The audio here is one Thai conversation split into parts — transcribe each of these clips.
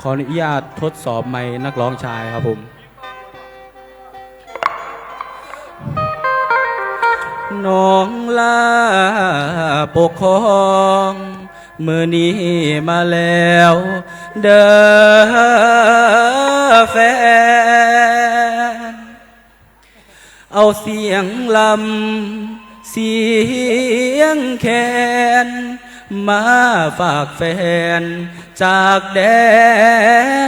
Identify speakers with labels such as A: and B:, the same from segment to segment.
A: ขออนุญาตทดสอบไม้นักร้องชายครับผม น้องลาปกครองมือนี้มาแล้ว เด้อแฟนเอาเสียงลำ เสียงแคนมาฝากแฟน จากแด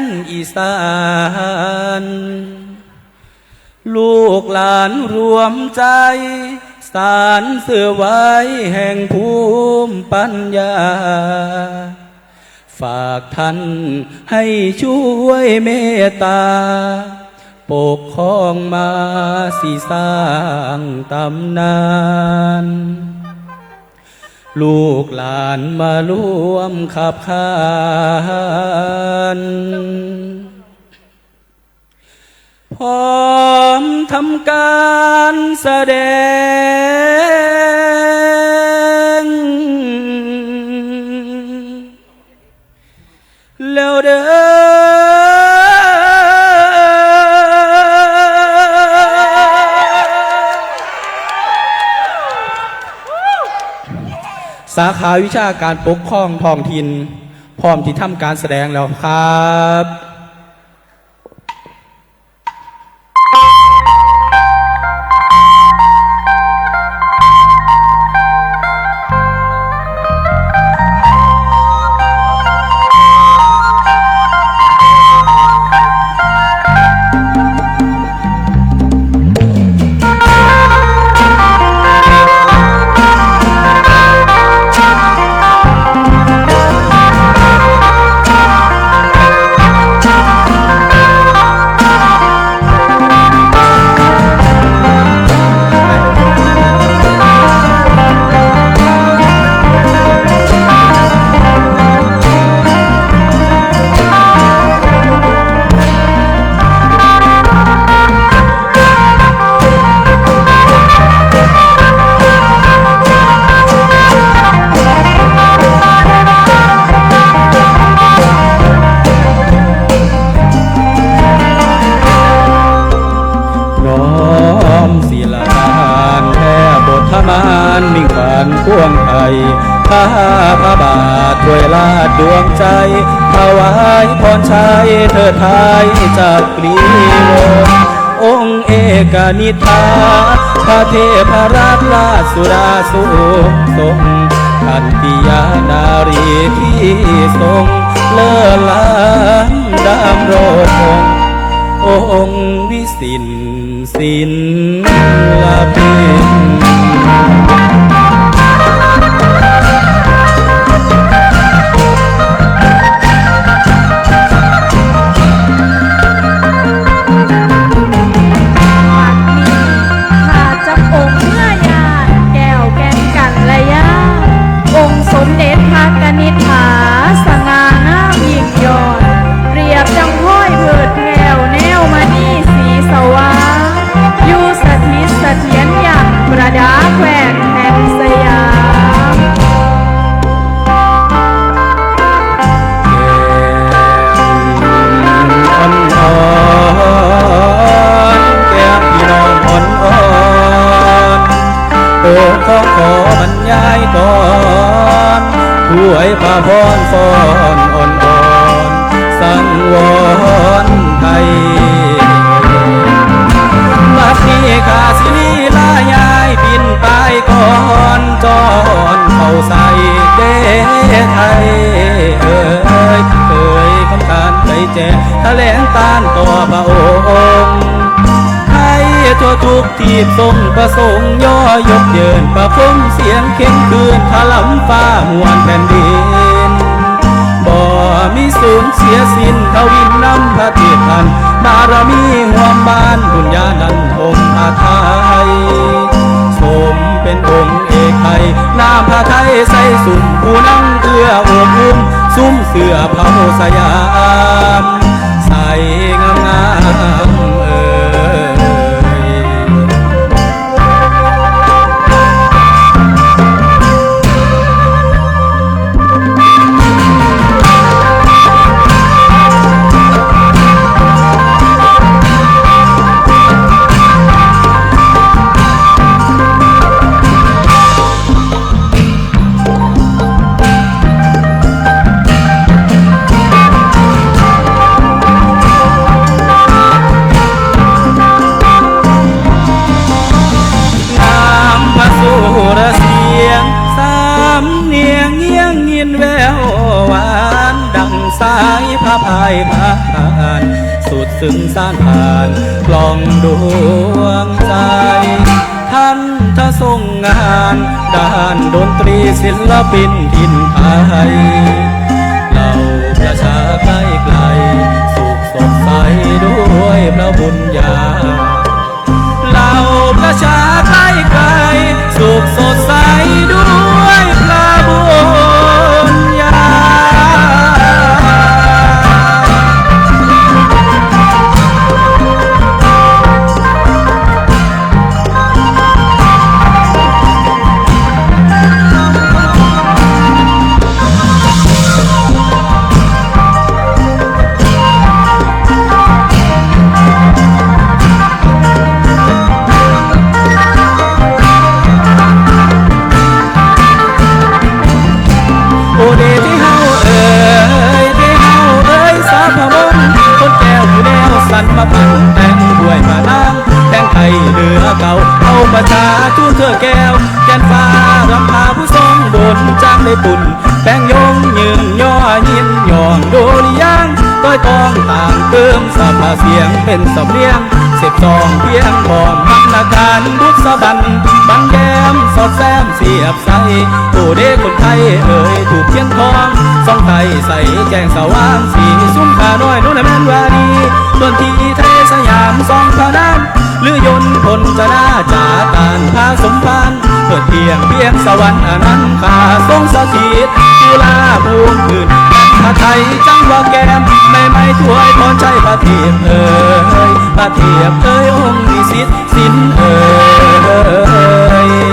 A: นอีสานลูกหลานรวมใจสารเสื่อไว้แห่งภูมิปัญญา ฝากท่านให้ช่วยเมตตา ปกครองมาสีสร้างตำนาน ลูกหลานมาร่วมขับขานพร้อมทำการแสดง แล้วเด้อ สาขาวิชาการปกครองท้องถิ่นพร้อมที่ทำการแสดงแล้วครับ รชัยเธอไทยจากกรีวงองค์เอกนิทาพระเทพราชลาสุดาสุทรงทันติยานารีที่ทรงเลิศล้ำดำรงองค์วิสินสินลาปิน โอ้ขอขอบรรยายก่อนถวยพระพรฟอนอ่อนอ่อนสังวรไทยบัดนี้ขาสิลีลายายบินไปก่อนจอนเข้าใส่เด้ไทยเอ้ยเคยคำการใจแจ้งแถลงตานต่อพระองค์ ทั่วทุกทีบทรงประสงค์ย่อยกเยินประคมเสียงเข้มคืนถลำฟ้ามวลแผ่นดิน บ่มีสูญเสียสิ้นทวินนำพระเทพันบารมีหวมบ้านบุญญาดันองค์อาไทยสมเป็นองค์เอกไทยหน้าพระไทยใส่สุ่มผู้นั่งเอื้อโอบอุ้มซุ้มเสือเผาสยาม ใส่งามงาม เนีย
B: งเงี
A: ยงเงินแววหวานดังสายพระพายผ่านสุดซึ้งสานผ่านกลองดวงใจ ท่านจะส่งงานด้านดนตรีศิลปินทินไทยเราประชาใกล้ไกล สุขสดใสด้วยพระบุญญาเราประชาใกล้ไกล สุขสดใสด้วย เสียงเป็นสำเนียงเสพซองเพียงพร้อมพัฒนาการบุษบันบังแย้มสอดแซมเสียบใสโอเดคนไทยเอ่ยถูกเทียนทองสองไทยใส่แจงสว่างสีซุ้มขาน้อยนู้นแม่นวาดีต้นทีไทยสยามสองพระนามหรือยนต์พลจะน่าจากการพาสมพานเปิดเพียงเพียงสวรรค์อนันต์ขาทรงสถิตกุลาภูมิคืนพระไทยจังว่าแก้มไม่ไม่ถวยพรใจพระเทียบเอ่ยพระเทียบเอ่ยองค์นิสิตสินเอ่ย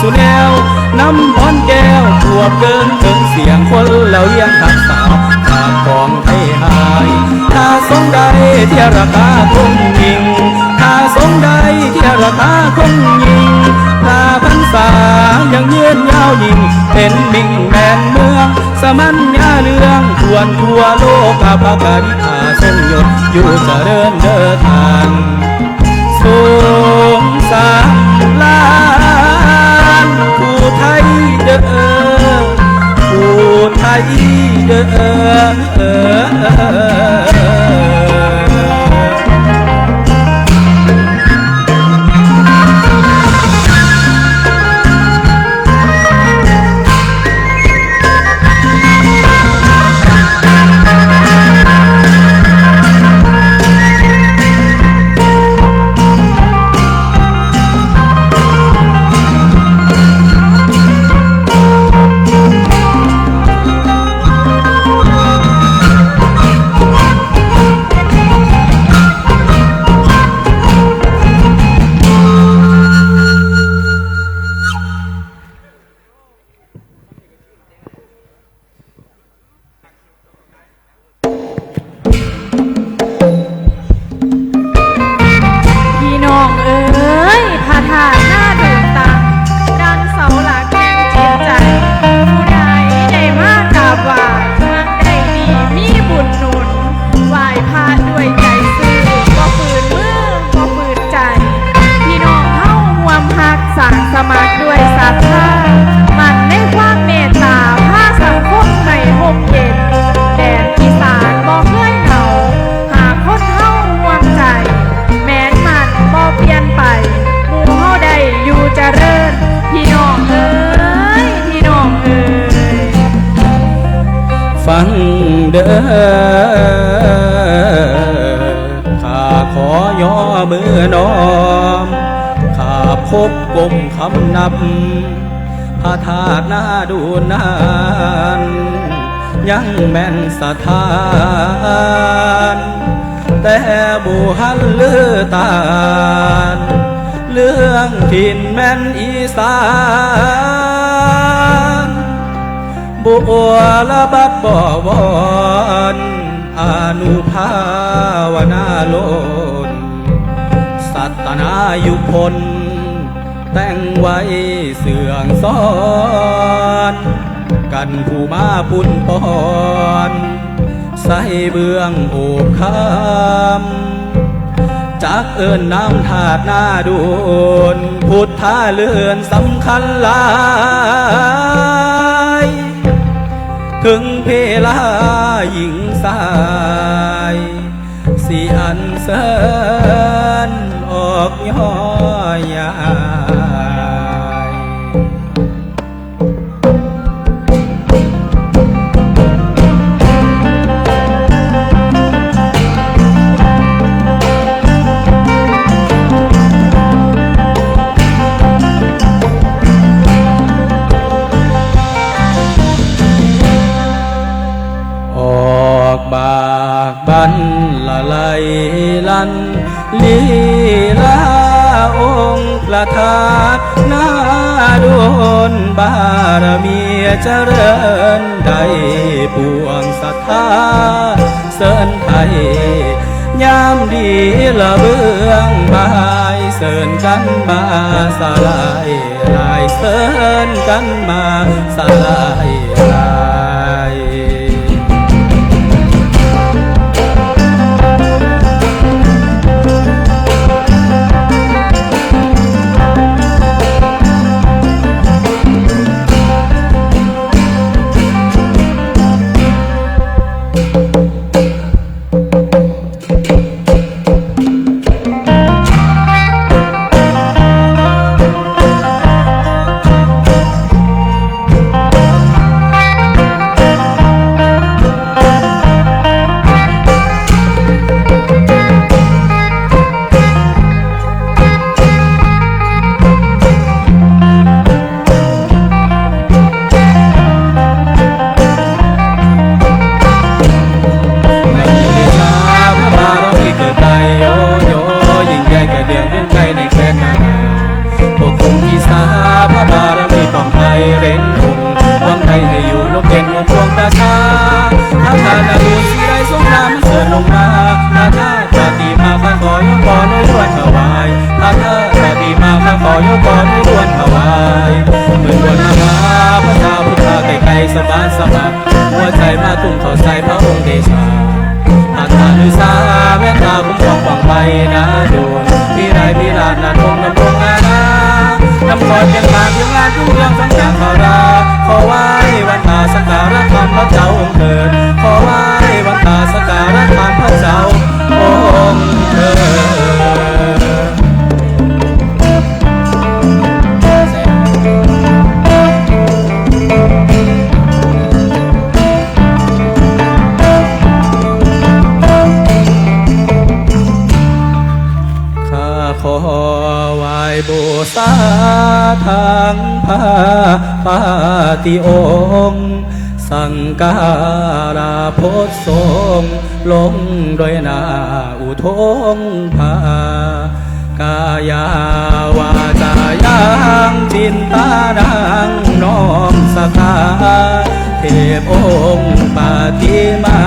A: สุแนวนำพรแก้วบวบเกินถึงเสียงคนเหล่าเยียงทักสาวจากของไทยหายถ้าสงใดเที่ยราคาคงยิงถ้าสงใดเที่ยราคาคงยิงถ้าพรรษายังยืนยาวยิง เป็นมิ่งแมนเมืองสมัญญาเรื่องทวนทั่วโลกอาภากันอาทรงยศอยู่จะเจริญเดินทางสูงสามล้า ด้อผู้ไท
B: ยเด้อ
A: มือน้อมข้าพบกลมคำนับพระธาตุหน้าดูนานยังแม่นสถาน แต่บุหันเลือตาน เรื่องถิ่นแม่นอีสานบัวละบัดบ่วอนอนุภาวนาโลน สัตนายุพลแต่งไว้เสื่องซ้อนกันผู้มาปุ่นปอนใส่เบื้องโอบคำจากเอิญน้ำถาดหน้าดูนพุทธาเลื่อนสำคัญหลาย ถึงเพลาหญิงสายสิอันเสิน อกย่อยายออกบากบัน ลีลาองค์ประทานนาดวนบารมีเจริญได้ปวงศรัทธาเสินไทยยามดีละเบื้องบายเสินกันมาสลายลายเสินกันมาสลายลาย สบานสบัดหัวใจมาตุ้มเข้าใส่พระองค์เดชาอาตาลือสาแม่ตาคุ้มครองฟังไปนะโดนพี่ไรพี่ลาดนาทงนำรงอาณาน้ำก่อนยังมาถึงงานทุกเรื่องสังจากขอราขอไหว้วันตาสักการะธรรมพระเจ้าองค์เถิดขอไหว้วันตาสักการะธรรมพระเจ้าองค์เถิด ติองค์สังการาโพธทรงลงโดยนาอุทงภากายาวาจายังจินตาดังน้อมสกาเทพองค์ปาติมา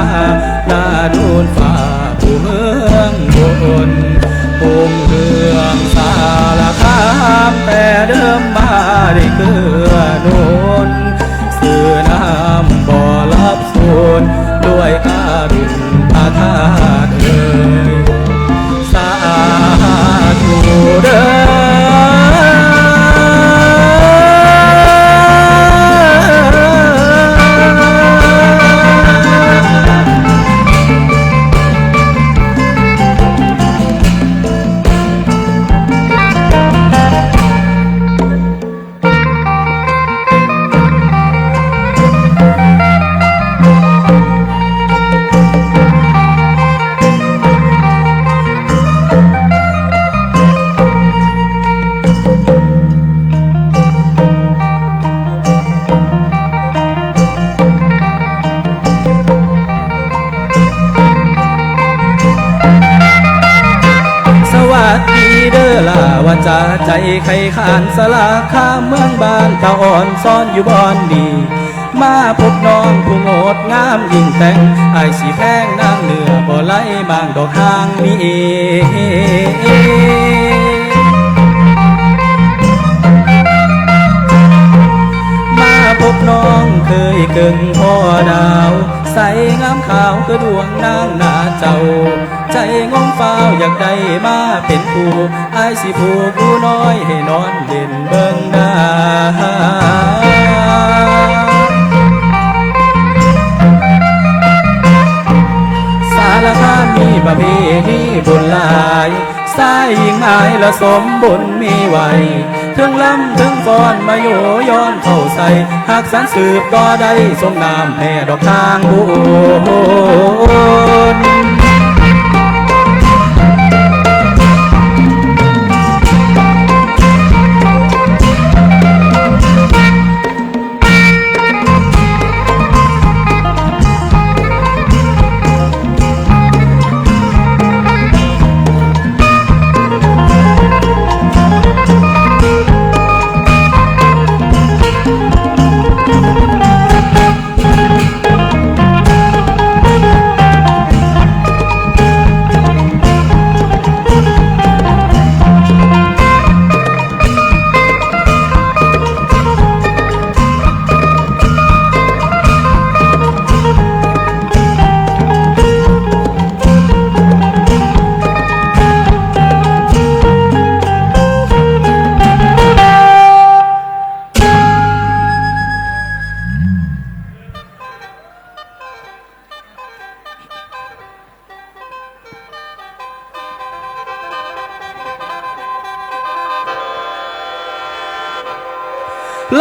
A: นาดูนฝ่าผู้เมืองบนภูมิเมืองสารคามแต่เดิมมาได้เกือหนุนามบ่อรับสูนด้วยการุณอาธาเอ่ยสาธุเด้อานสลาข้าเมืองบ้านตาอ่อนซ่อนอยู่บอนดีมาพบน้องผู้งดงามยิ่งแต่งไอสีแพงนางเหนือบ่ไหลบางดอกทางมีเอมาพบน้องเคยเกิงพ่อดาว ใสงามขาวคือดวงนางนาเจ้า ใจงงเฝ้าอยากได้มาเป็นผู้อายสิผู้ผู้น้อยให้นอนเด่นเบิ่งดาสารคามมีประเพณีบุญหลายสายยิงอายละสมบุญมีไว้ถึงลำถึงฟอนมาโยย้อนเข้าใส่หากสันสืบก็ได้สมนามแผ่ดอกทางบุญ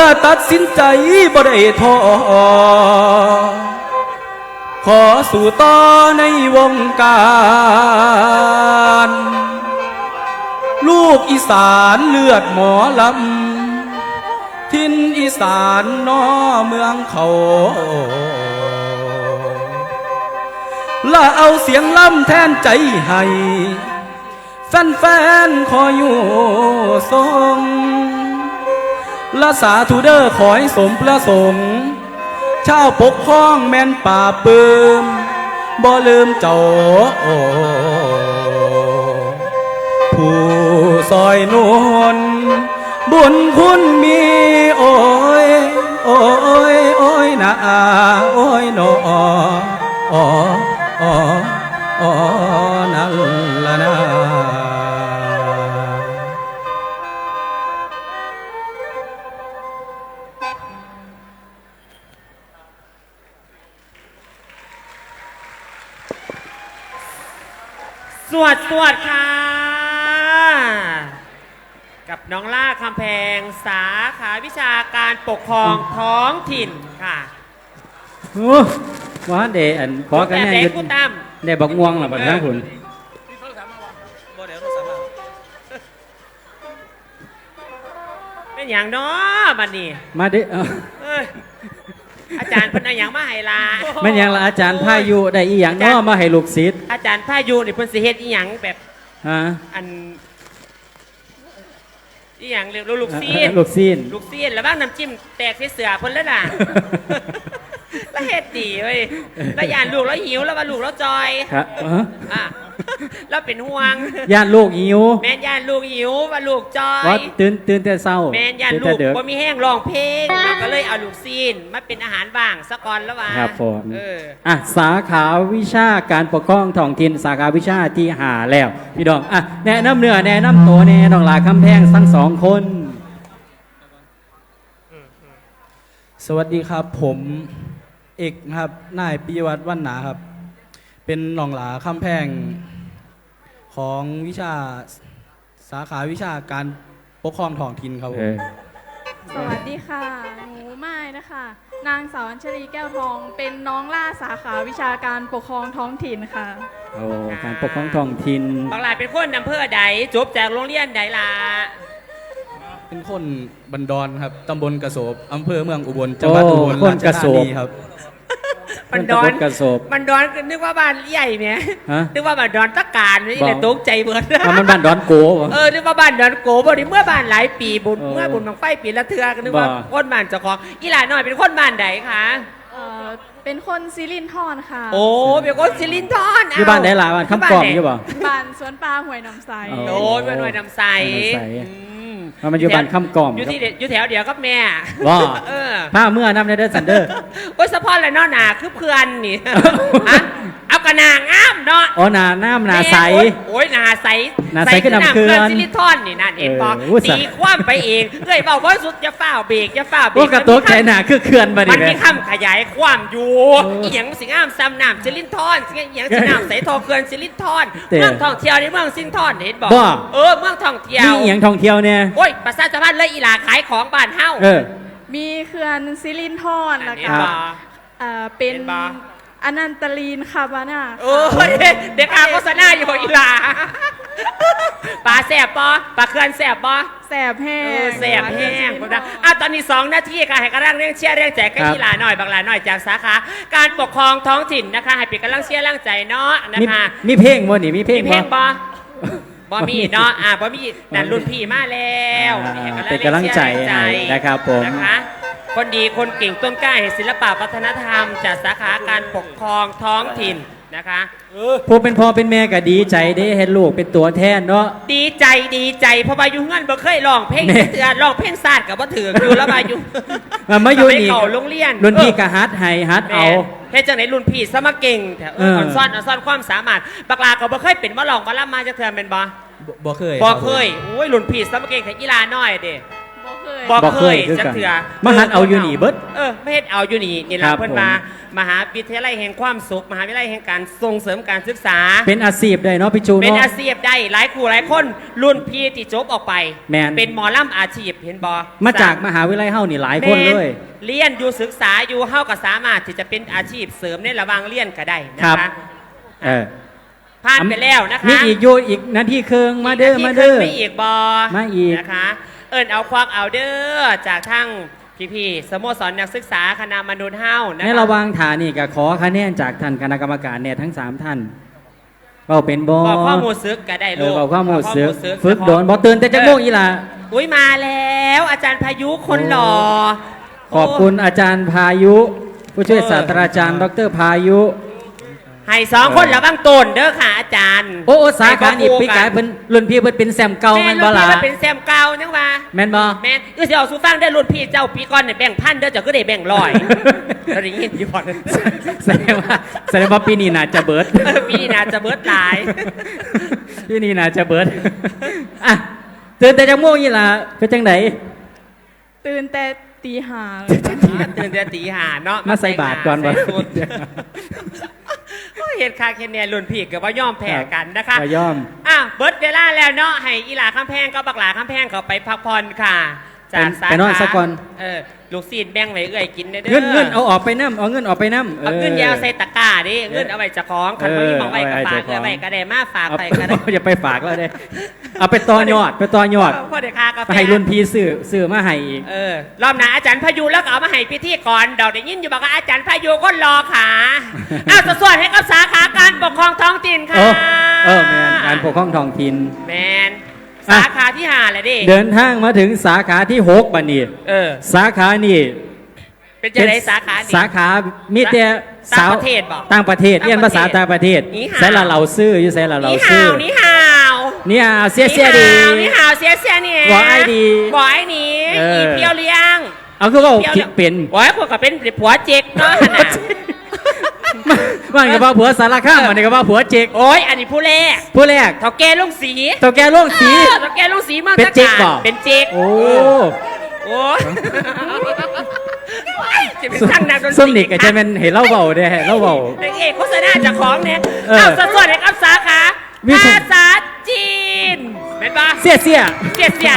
A: ละตัดสินใจบ่ได้ทอขอสู่ต่อในวงการ ลูกอีสานเลือดหมอลำ ทินอีสานนอเมืองเขาและเอาเสียงล่ำแทนใจให้ แฟนๆขออยู่ทรง ละสาธุเดอร์ขอให้สมประสงค์เช่าปกครองแม่นป่าบปืมบ่ลืมเจ้าผู้ซอยนวลบุญคุณมีโอ้ยโอ้ยโอ้ยนะโอ้ยหนออ๋ออ๋ออ๋อนั่นละนะ
C: วดสวดค่ะ กับน้องล่าคำแพงสาขาวิชาการปกครองท้องถิ่นค่ะ
A: โอ้ว่าเดอันขอกัน
C: แบบ
A: แน่
C: ไหน
A: ยุด
C: กูตั้ม
A: ได้บักม่วงหรอบัดนั้นคุณ
C: เป็นอย่างน้อบัดนี้
A: มาเด้เอ้า
C: เอ้ยอาจารย์เพิ่นเอาอย่างมาให้ลา
A: แม่นหยังละอาจารย์พายุได้อีหยังเนาะมาให้ลูกศิษย์
C: อาจารย์พายุนี่เพิ่นสิเฮ็ดอีหยังแบบ
A: ฮะ
C: อันอีหยังเรียกลูกซีน
A: ลูกซีน
C: ลูกซีนแล้วบ้างน้ำจิ้มแตกใส่เสือเพิ่นแล้วน่ะ แล้วเฮ็ดดีเว้ยแล้วยานลูกแล้วหิวแล้วว่าลูกแล้วจอย
A: ครับเอ้อ
C: อะ แล้วเป็นห่วง
A: ย่านลูกหิว
C: แม่นยานลูกหิวว่าลูกจอย
A: ว่าตื่นตื่นแต่เช้า
C: แม่นยาน
A: ตื่
C: ลู
A: แต่
C: ก
A: เด็ก
C: ว่ามีแห้งร้องเพลงเราก็เลยเอาลูกซีนมาเป็นอาหารบ้างสะก่อนแล้วว่า
A: ครับผม
C: เออ
A: อะสาขาวิชาการปกครองท้องถิ่นสาขาวิชาที่หาแล้ว พี่น้องอะแนะนำเนื้อแนะนำตัวแน่น้องหลาคำแพงทั้งสองคน สวัสดีครับ ผมเอกครับนายปิยวัฒน์วันหนาครับ เป็นน้องหลาคำแพง ของวิชาสาขาวิชาการปกครองท้องถิ่นครับผม
B: สวัสดีค่ะ หนูไม้นะคะ นางสาวอัญชลีแก้วทอง เป็นน้องล่าสาขาวิชาการปกครองท้องถิ่นค่ะ
A: โอ้การปกครองท้องถิ่น
C: บางหลายเป็นคนอำเภอใดจบจากโรงเรียนใดล่ะ
A: เป็นคนบันดอนครับ ตำบลกระโสบอำเภอเมืองอุบล จังหวัด
D: โอ้
A: อุบล
D: คน
A: ราช
D: กระโส
A: ธา
D: บ
A: นีครับ
C: มันดอน
D: ตะบดกระโสบ
C: มันดอนนึกว่าบ้านใหญ่เนี่ย
D: ฮะ
C: นึกว่าบ้านดอนตะการนี่
D: บอก
C: เลยตกใจเบิด
D: เอามันบ้านดอนโกวะ
C: เออนึกว่าบ้านดอนโกบริเมื่อบ้านหลายปีบุญ
D: เออ
C: เมื่อบุญบังไฟปีละเทือก็นึกว่า
D: บ่
C: คนบ้านเจ้าของอีหลาน้อยเป็นคนบ้านใดคะ
B: เอ่อเป็นคนซิลินทอนค่ะ
C: โอ้ เป็นคนซิลินทอน
D: อยู่บ้านไหนล่ะบ้านคำกล่อมอยู่บ่
B: บ้านสวนปลาห้วยน้ำใส
D: อ๋อ
C: โอ้ยเป็นหน่วยน้ำใส
D: หน่วยน้ำใส
C: อืม
D: เอามันอยู่บ้านคำกล่อม
C: อยู่ที่เดียวอยู่แถวเดียวกับแม่
D: ว่า
C: เออ
D: ผ้าเมื่อนำในเด้อสันเดอร์
C: โอ้ยสะพอนและเนอหนาคือเพื่อนนี่ฮะเอากระนางงามเนาะ
D: อ๋อหนาน้ำหนาใส
C: โอ้ยโอ้ยหนาใส
D: หนาใสคือน้ำเกลือ
C: ซิลิทอนนี่นั่นเห็นปะ
D: เอออู้สั
C: ตีคว่ำไปเองเอ้ยบอกว่าสุดจะฝ้าวเบรกจะฝ้าวเบร
D: โอ้
C: ก
D: กระตุกใจหนาคือเขื่อนมาดิ
C: มัน
D: แม่
C: มีคำขยายความอยู่
D: เออ
C: อีหยังสิงามซ้ำน้ำซิลินทอนสิอีหยังสิน้ำใสทอเขื่อนซิลินทอน
D: เตะ
C: เมืองท่องเที่ยวในเมืองซิลินทอนเห็นบอก
D: บ่
C: เออเมืองท่องเที่ยว
D: นี่เอียงท่องเที่ยวเนี่ย
C: โอ้ยประชาชนเลยอีหลาขายของบ้านเฮา
D: เออ
B: มีเขื่อนซิลินทอนแล้ว
C: เห็น
B: ก็
C: บ่
B: เอ่อเป็น
C: เห็นบ่
B: อนันตลีนคาบาน่า
C: โอ้ยเด็กอาโฆษณาอยู่อีหลาปลาแสบปอปลาเขื่อนแสบปอ
B: แสบแห้
C: เองอแสบแห้งผมนะอะตอนนี้สองนาทีค่ะให้กำลังเร่งเชียร์เร่งใจกัน
D: ครับ
C: ที่หลาหน่อยบางหลาหน่อยจากสาขาการปกครองท้องถิ่นนะคะ ให้เป็นกำลังเชียร์ร่างใจเนาะนะ
D: มี
C: คะ
D: มีเพลงบ่นี่มีเพลง
C: มีเพลง
D: บ่
C: บอ บอมีเนาะอะบอมีนั่นรุ่นพี่มาแล้ว
D: อ่า
C: ให้
D: เป็นกำลังใจ
C: เชียร์แรง
D: ให้นะครับผม
C: นะคะคนดีคนเก่งต้นกล้าแห่งศิลปะวัฒนธรรม จากสาขาการปกครองท้องถิ่นนะคะ
D: ผู้เป็นพ่อเป็นแม่ก็ดีใจได้เห็นลูกเป็นตัวแทนเนาะ
C: ดีใจดีใจเพราะว่าอยู่เงินบ่เคยร้องเพลง
D: แน่
C: เตือนร้องเพลงศาสตร์กับบ่ถืออยู่แล้วมาอยู่
D: มันมาอยู่นี่
C: สเก่าโรงเรียน
D: รุ่นพี่
C: เออ
D: ก็ฮัดให้ฮัด
C: แม่
D: เอา
C: เฮ็ดจังไหนรุ่นพี่สมาเก่งแต่เออ
D: เออ
C: อ่อนซ่อนอ่อนซ่อนความสามารถบักลาก็บ่เคยเป็นว่าร้องว่าล่ำมาจะเทื่อเป็นบ่
D: บ่เคย
C: บ่เคยโอ้ยรุ่นพี่สมาเก่งแต่อีลาน้อยเด้
B: บ่เคย
C: บ่
D: บ่
C: เค
D: เค
C: ย
D: ยคือ
C: จัก
D: กัน
C: เทื่อ
D: มาหัดเอาอยู่นี่เบิด
C: เออไม่เฮ็ดเอาอยู่นี่นี่
D: ครั
C: ล่ะ
D: บ
C: เพิ่น
D: ผม
C: มามหาวิทยาลัยแห่งความสุข มหาวิทยาลัยแห่งการส่งเสริมการศึกษา
D: เป็นอาชีพได้เนาะพี่จู
C: เป็น
D: เนาะ
C: อาชีพได้หลายครูหลายคนรุ่นพี่ที่จบออกไป
D: แม่น
C: เป็นหมอลำอาชีพเห็นบอ
D: มาจากมหาวิทยาลัยเฮานี่หลายคนเลย
C: เรียนอยู่ศึกษาอยู่เฮาก็สามารถที่จะเป็นอาชีพเสริมในระหว่างเรียนก็ได้นะ
D: ครั
C: คะ
D: บ เออ
C: ผ่านไปแล้วนะคะ
D: มีอีกอยู่อีกนาทีครึ่งมาเด้อ
C: ที่
D: มาเด้อ
C: ขึ้นไม่อีกบอ
D: มาอีก
C: นะคะ เอิญเอาควักเอาเด้อจากทั้งพี่ๆสโมสรนักศึกษาคณะมนุษย์เฮานะ
D: ใน
C: คะ
D: ระหว่างฐานนี่ก็ขอคะแนนจากท่านคณะกรรมการเนี่ยทั้ง3ท่านเว้าเป็นบ่
C: บอกข้อมูลซึกก็ได้
D: เอ
C: ลู
D: อกเว้าความรู้สึก
C: บอกข้อมูล
D: ฝึกโดนบ่ตื่นแต่จักโมงอีหล่ะ
C: อุ้ยมาแล้ว อาจารย์พายุคนหล่อ
D: ขอบคุณอาจารย์พายุ ผู้ช่วยศาสตราจารย์ ดรพายุ
C: ให้สองคนระวังตนเด้อค่ะอาจารย์
D: โอ้โอ้สาขานี่
C: ให้
D: ปีกาย
C: น
D: เพิ่นรุ่นพี่เพิ่นเป็นแซมเก่า
C: แม่
D: แม่น
C: รุ่
D: บ่
C: น
D: ล่ะ
C: พี่มันเป็นแซมเก่าจังว่า
D: แม่นบ่
C: แม่นคือสิเอาสู้ฟังได้อรุ่นพี่เจ้าปีก่อนเนี่ยแบ่งพันเด้อเจ้าก็ได้แบ่งร้อยเราได้ยินอยู่พอ
D: แสดงว่าแสดงว่าปีนี้น่าจะเบิด
C: เออปีนี้น่าจะเบิดหลาย
D: ปีนี้น่าจะเบิดอะตื่นแต่จักโมงอีหล่ะเป็นจังได
B: ตื่นแต่ตีห้า
C: ตื่นแต่ตีหาเนาะ
D: มาใส่บาตรก่อนบ่
C: ใส่ชุดโอ้ย เห็นคาเคนเนี่ยรุ่นพี่กับว่าย่อมแพ้กันนะคะ
D: บ่ยอม
C: อะเบิร์ดเวลาแล้วเนาะให้อีหลาข้ามแพงก็บักหลาข้ามแพงเขาไปพักผ่อนค่ะ จากสา
D: ไปนอน
C: ขา
D: ซะก่อน
C: เออลูกซีนแบ่งไว้เอื้อยกินได้เด้อ
D: เงินเงินเอาออกไปน้ำเอาเงินออกไปน้ำ
C: เอาเงินยาวใส่ตะกร้าดิเงินเอาไว้จะคล้องขัน
D: เออ
C: บ่มีหมองไว้กับ
D: เอาไว้
C: ฝาก
D: เจ้าของ
C: เอื้อไว้ก็ได้มาฝาก
D: เอา
C: ไปก็ได้
D: อย่าไปฝากแล้วเด้เอาไปต่อยอดไปต่อยอด
C: พ่อเด็กคากาแฟ
D: ไปให้รุ่นพี่ซื้อซื้อมาให้อีก
C: เออรอบหน้าอาจารย์พายุแล้วก็เอามาให้พิธีก่อนดอกได้ยินอยู่บอกว่าอาจารย์พายุก็รอขา อ้าวส่วนให้กับสาขาการปกครองท้องถิ่นค่ะ
D: เออเออแมนการปกครองท้องถิ่น
C: แมน
D: อะ
C: สาขาที่ห้าแหละดิ
D: เดินทางมาถึงสาขาที่หกบัดนี้
C: เออ
D: สาขานี่
C: เป็นจะได้สาขานี่
D: สาขามีแต่
C: ต่าง
D: สาว
C: ประเทศบ่
D: ต่างประเทศเรียนภาษาต่างประเทศ
C: นี่ห่าว
D: ใส่ละเราซื้ออยู่ใส่ละเรา
C: นี่
D: ซื้
C: ห่า
D: อ
C: วนี่ห่าว
D: เนี่ยเสียเสียดี
C: นี่ห่าวเสียเสียเนี่ย
D: บอกไอ้ดี
C: บอกไอ้นี่
D: เออ
C: อีเพียวเลี้ยง
D: เอาคือว่า
C: เพียว
D: คิดเป็น
C: บอกไอ้พวกก็เป็นผัวเจ๊กเนาะขนาด
D: มันก็ว่าผัวสารข้ามมันก็ว่าผัวเจก
C: โอ้ยอันนี้ผู้แรก
D: ผู้แรก
C: เท่าแกลุงสี
D: ตัวแกล่วงสี
C: เออเท่าแกลุงสีเมือง
D: เป็นเจ๊ก
C: ตะ
D: บ่
C: เป็นเจ๊ก
D: โอ้
C: โอ้ยจะเป็นช่างนักดนตรี
D: ส้มนิกก็จะเป็นเห็นเล่าเบาเด้เล่าเบา
C: นางเอกโฆษณาเจากของเนี่ย
D: เออ
C: เอาสัดส่วนให้กับสาขา
D: วิชา
C: ภาษาจีนเป็นปะ
D: เสียเสีย
C: เสียเสีย